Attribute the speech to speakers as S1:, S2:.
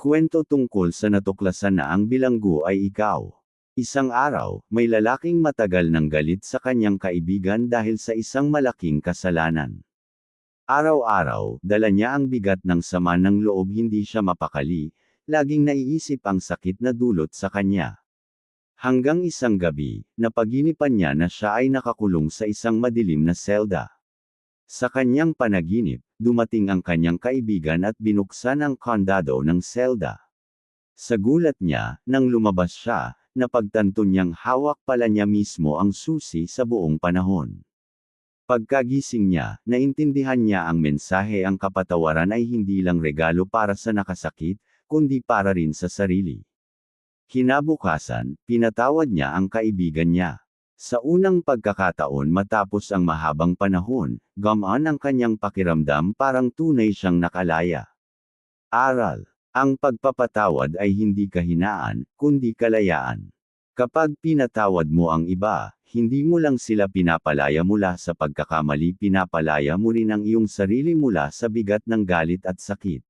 S1: Kwento tungkol sa natuklasan na ang bilanggo ay ikaw. Isang araw, may lalaking matagal nang galit sa kanyang kaibigan dahil sa isang malaking kasalanan. Araw-araw, dala niya ang bigat ng sama ng loob hindi siya mapakali, laging naiisip ang sakit na dulot sa kanya. Hanggang isang gabi, napaginipan niya na siya ay nakakulong sa isang madilim na selda. Sa kanyang panaginip, dumating ang kanyang kaibigan at binuksan ang kandado ng selda. Sa gulat niya, nang lumabas siya, napagtanto niyang hawak pala niya mismo ang susi sa buong panahon. Pagkagising niya, naintindihan niya ang mensahe ang kapatawaran ay hindi lang regalo para sa nakasakit, kundi para rin sa sarili. Kinabukasan, pinatawad niya ang kaibigan niya. Sa unang pagkakataon matapos ang mahabang panahon, gamaan ang kanyang pakiramdam parang tunay siyang nakalaya. Aral. Ang pagpapatawad ay hindi kahinaan, kundi kalayaan. Kapag pinatawad mo ang iba, hindi mo lang sila pinapalaya mula sa pagkakamali pinapalaya mo rin ang iyong sarili mula sa bigat ng galit at sakit.